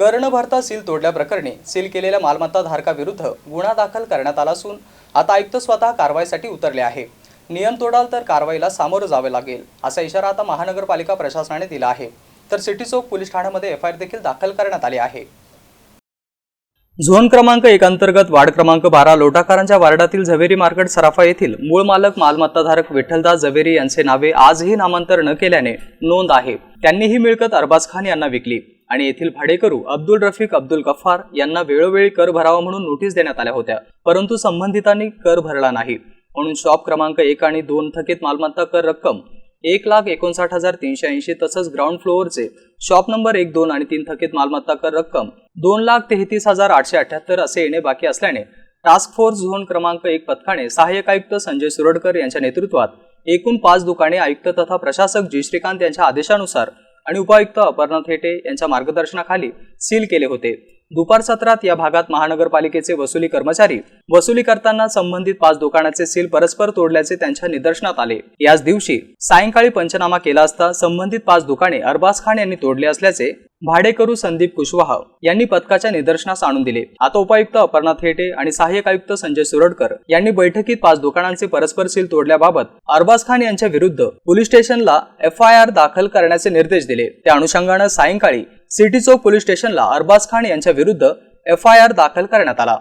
कर न भरता सील तोडल्याप्रकरणी सील केलेल्या मालमत्ता धारकाविरुद्ध गुन्हा दाखल करण्यात आला असून आता आयुक्त स्वतः कारवाईसाठी उतरले आहे. नियम तोडाल तर कारवाईला सामोरं जावे लागेल असा इशारा आता महानगरपालिका प्रशासनाने दिला आहे. तर सिटी चौक पोलीस ठाण्यामध्ये एफ आय आर देखील दाखल करण्यात आली आहे. झोन क्रमांक एक अंतर्गत वार्ड क्रमांक बारा लोटाकारांच्या वार्डातील झवेरी मार्केट सराफा येथील मूळ मालक मालमत्ताधारक विठ्ठलदास झवेरी यांचे नावे आजही नामांतर न केल्याने नोंद आहे. त्यांनी ही मिळकत अरबाज खान यांना विकली. आणि येथील भाडेकरू अब्दुल रफिक अब्दुल गफ्फार यांना वेळोवेळी कर भरावा म्हणून नोटीस देण्यात आल्या होत्या. परंतु संबंधितांनी कर भरला नाही. म्हणून शॉप क्रमांक एक आणि दोन थकीत मालमत्ता कर रक्कम एक लाख एकोणसाठ हजार तीनशे ऐंशी तसंच ग्राउंड फ्लोअरचे शॉप नंबर एक दोन आणि तीन थकीत मालमत्ता कर रक्कम दोन लाख तेहतीस हजार आठशे अठ्याहत्तर असे येणे बाकी असल्याने टास्क फोर्स झोन क्रमांक एक पथकाने सहाय्यक आयुक्त संजय सुरडकर यांच्या नेतृत्वात एकूण पाच दुकाने आयुक्त तथा प्रशासक जी. श्रीकांत यांच्या आदेशानुसार आणि उपायुक्त अपर्णा थेटे यांच्या मार्गदर्शनाखाली सील केले होते. दुपार सत्रात या भागात महानगरपालिकेचे वसुली कर्मचारी वसुली करताना संबंधित पाच दुकानाचे सील परस्पर तोडल्याचे त्यांच्या निदर्शनात आले. याच दिवशी सायंकाळी पंचनामा केला असता संबंधित पाच दुकाने अरबाज खान यांनी तोडले असल्याचे भाडेकरू संदीप कुशवाह यांनी पथकाच्या निदर्शनास आणून दिले. आता उपायुक्त अपर्णा थेटे आणि सहाय्यक आयुक्त संजय सुरडकर यांनी बैठकीत पाच दुकानांचे परस्पर सील तोडल्याबाबत अरबाज खान यांच्या विरुद्ध पोलीस स्टेशनला एफ आय आर दाखल करण्याचे निर्देश दिले. त्या अनुषंगानं सायंकाळी सिटी चौक पोलीस स्टेशनला अरबाज खान यांच्या विरुद्ध एफ आय आर दाखल करण्यात आला.